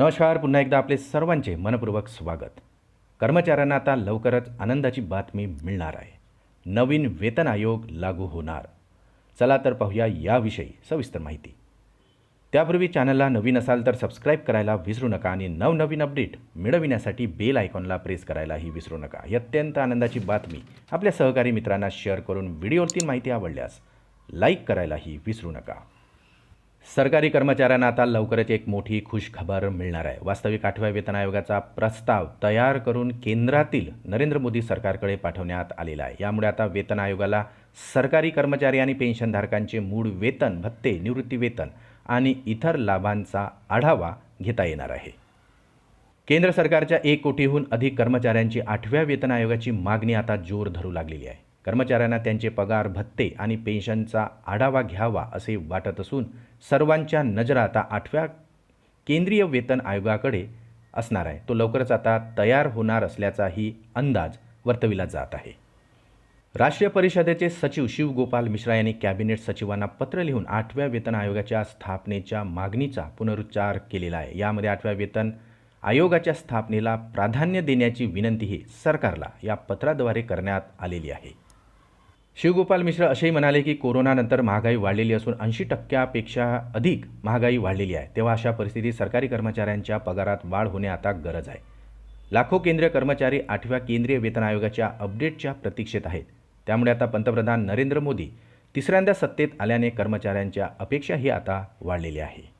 नमस्कार पुन्हा एकदा आपले सर्वांचे मनपूर्वक स्वागत. कर्मचाऱ्यांना आता लवकरच आनंदाची बातमी मिळणार आहे. नवीन वेतन आयोग लागू होणार. चला तर पाहूया याविषयी सविस्तर माहिती. त्यापूर्वी चॅनलला नवीन असाल तर सबस्क्राईब करायला विसरू नका आणि नवनवीन अपडेट मिळविण्यासाठी बेल आयकॉनला प्रेस करायलाही विसरू नका. ही अत्यंत आनंदाची बातमी आपल्या सहकारी मित्रांना शेअर करून व्हिडिओतील माहिती आवडल्यास लाईक करायलाही विसरू नका. सरकारी कर्मचाऱ्यांना आता लवकरच एक मोठी खुश खबर मिळणार आहे. वास्तविक आठव्या वेतन आयोगाचा प्रस्ताव तयार करून केंद्रातील नरेंद्र मोदी सरकारकडे पाठवण्यात आलेला आहे. यामुळे आता वेतन आयोगाला सरकारी कर्मचारी आणि पेन्शनधारकांचे मूळ वेतन भत्ते निवृत्ती वेतन आणि इतर लाभांचा आढावा घेता येणार आहे. केंद्र सरकारच्या एक कोटीहून अधिक कर्मचाऱ्यांची आठव्या वेतन आयोगाची मागणी आता जोर धरू लागलेली आहे. कर्मचाऱ्यांना त्यांचे पगार भत्ते आणि पेन्शनचा आढावा घ्यावा असे वाटत असून सर्वांच्या नजरा आता आठव्या केंद्रीय वेतन आयोगाकडे असणार आहे. तो लवकरच आता तयार होणार असल्याचाही अंदाज वर्तविला जात आहे. राष्ट्रीय परिषदेचे सचिव शिवगोपाल मिश्रा यांनी कॅबिनेट सचिवांना पत्र लिहून आठव्या वेतन आयोगाच्या स्थापनेच्या मागणीचा पुनरुच्चार केलेला आहे. यामध्ये आठव्या वेतन आयोगाच्या स्थापनेला प्राधान्य देण्याची विनंतीही सरकारला या पत्राद्वारे करण्यात आलेली आहे. शिवगोपाल मिश्र असेही म्हणाले की कोरोनानंतर महागाई वाढलेली असून ऐंशी टक्क्यापेक्षा अधिक महागाई वाढलेली आहे. तेव्हा अशा परिस्थितीत सरकारी कर्मचाऱ्यांच्या पगारात वाढ होणे आता गरज आहे. लाखो केंद्रीय कर्मचारी आठव्या केंद्रीय वेतन आयोगाच्या अपडेटच्या प्रतीक्षेत आहेत. त्यामुळे आता पंतप्रधान नरेंद्र मोदी तिसऱ्यांदा सत्तेत आल्याने कर्मचाऱ्यांच्या अपेक्षाही आता वाढलेल्या आहे